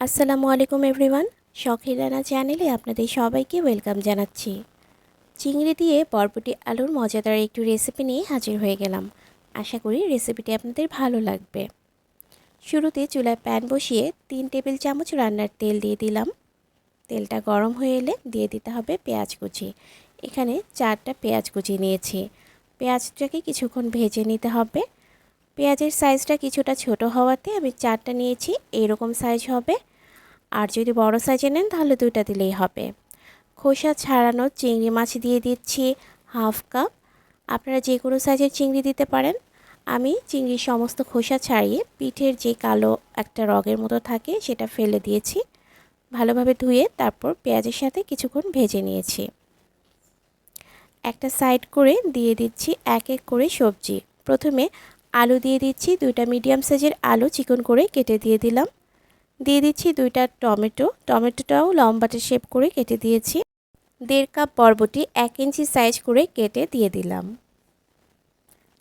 আসসালামু আলাইকুম এভরিওয়ান। শখের রানা চ্যানেলে আপনাদের সবাইকে ওয়েলকাম জানাচ্ছি। চিংড়ি দিয়ে বরবটি আলুর মজাদার একটু রেসিপি নিয়ে হাজির হয়ে গেলাম। আশা করি রেসিপিটি আপনাদের ভালো লাগবে। শুরুতে চুলায় প্যান বসিয়ে তিন টেবিল চামচ রান্নার তেল দিয়ে দিলাম। তেলটা গরম হয়ে এলে দিয়ে দিতে হবে পেঁয়াজ কুচি। এখানে চারটা পেঁয়াজ কুচি নিয়েছি। পেঁয়াজটাকে কিছুক্ষণ ভেজে নিতে হবে। পেঁয়াজের সাইজটা কিছুটা ছোট হওয়াতে আমি চারটা নিয়েছি। এরকম সাইজ হবে। আর যদি বড় সাইজে নেন, তাহলে দুইটা দিলেই হবে। খোসা ছাড়ানো চিংড়ি মাছ দিয়ে দিচ্ছি হাফ কাপ। আপনারা যে কোনো সাইজের চিংড়ি দিতে পারেন। আমি চিংড়ির সমস্ত খোসা ছাড়িয়ে পিঠের যে কালো একটা রগের মতো থাকে, সেটা ফেলে দিয়েছি। ভালোভাবে ধুয়ে তারপর পেঁয়াজের সাথে কিছুক্ষণ ভেজে নিয়েছি। একটা সাইড করে দিয়ে দিচ্ছি এক এক করে সবজি। প্রথমে আলু দিয়ে দিচ্ছি, দুইটা মিডিয়াম সাইজের আলু চিকন করে কেটে দিয়ে দিলাম। দিয়ে দিচ্ছি দুইটা টমেটো। টমেটোটাও লম্বাটে শেপ করে কেটে দিয়েছি। দেড় কাপ বরবটি এক ইঞ্চি সাইজ করে কেটে দিয়ে দিলাম।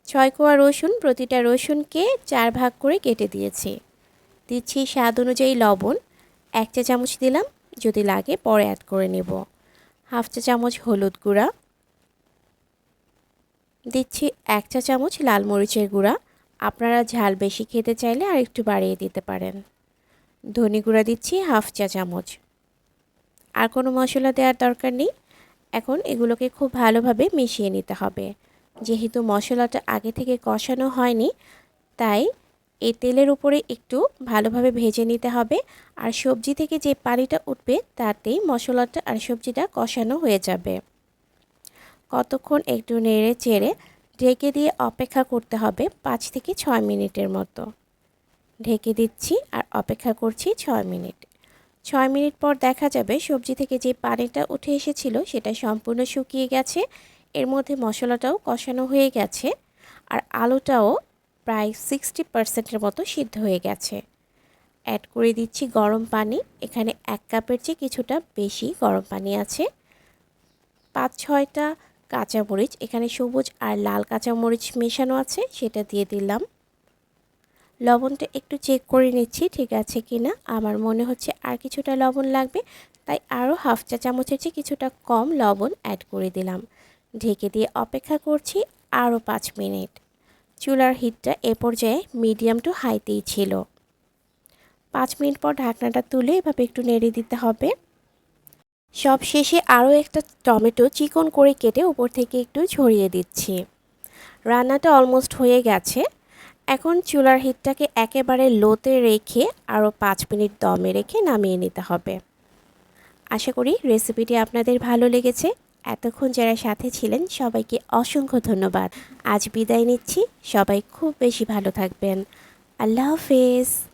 ছয় কোয়া রসুন, প্রতিটা রসুনকে চার ভাগ করে কেটে দিয়েছি। দিচ্ছি স্বাদ অনুযায়ী লবণ। এক চা চামচ দিলাম। যদি লাগে পরে অ্যাড করে নেব। হাফ চা চামচ হলুদ গুঁড়া। দিচ্ছি এক চা চামচ লাল মরিচের গুঁড়া। আপনারা ঝাল বেশি খেতে চাইলে আর একটু বাড়িয়ে দিতে পারেন। ধনে গুঁড়া দিচ্ছি, হাফ চা চামচ। আর কোনো মশলা দেওয়ার দরকার নেই। এখন এগুলোকে খুব ভালোভাবে মিশিয়ে নিতে হবে। যেহেতু মশলাটা আগে থেকে কষানো হয়নি, তাই এই তেলের উপরে একটু ভালোভাবে ভেজে নিতে হবে। আর সবজি থেকে যে পানিটা উঠবে, তাতেই মশলাটা আর সবজিটা কষানো হয়ে যাবে। কতক্ষণ একটু নেড়ে চেড়ে ঢেকে দিয়ে অপেক্ষা করতে হবে, পাঁচ থেকে ছয় মিনিটের মতো। ঢেকে দিচ্ছি আর অপেক্ষা করছি ছয় মিনিট। ছয় মিনিট পর দেখা যাবে সবজি থেকে যে পানিটা উঠে এসেছিল সেটা সম্পূর্ণ শুকিয়ে গেছে, এর মধ্যে মশলাটাও কষানো হয়ে গেছে আর আলুটাও প্রায় সিক্সটি পার্সেন্টের মতো সিদ্ধ হয়ে গেছে। অ্যাড করে দিচ্ছি গরম পানি, এখানে এক কাপের চেয়ে কিছুটা বেশি গরম পানি আছে। পাঁচ ছয়টা কাঁচামরিচ, এখানে সবুজ আর লাল কাঁচামরিচ মেশানো আছে, সেটা দিয়ে দিলাম। লবণটা একটু চেক করে নিচ্ছি, ঠিক আছে কি না আমার মনে হচ্ছে আর কিছুটা লবণ লাগবে, তাই আরও হাফ চা চামচের চেয়ে কিছুটা কম লবণ অ্যাড করে দিলাম। ঢেকে দিয়ে অপেক্ষা করছি আরও পাঁচ মিনিট। চুলার হিটটা এ পর্যায়ে মিডিয়াম টু হাইতেই ছিল। পাঁচ মিনিট পর ঢাকনাটা তুলে এভাবে একটু নেড়ে দিতে হবে। সব শেষে আরও একটা টমেটো চিকন করে কেটে উপর থেকে একটু ছড়িয়ে দিচ্ছি। রান্নাটা অলমোস্ট হয়ে গেছে। এখন চুলার হিটটাকে একেবারে লোতে রেখে আরও পাঁচ মিনিট দমে রেখে নামিয়ে নিতে হবে। আশা করি রেসিপিটি আপনাদের ভালো লেগেছে। এতক্ষণ যারা সাথে ছিলেন, সবাইকে অসংখ্য ধন্যবাদ। আজ বিদায় নিচ্ছি। সবাই খুব বেশি ভালো থাকবেন। আল্লাহ হাফেজ।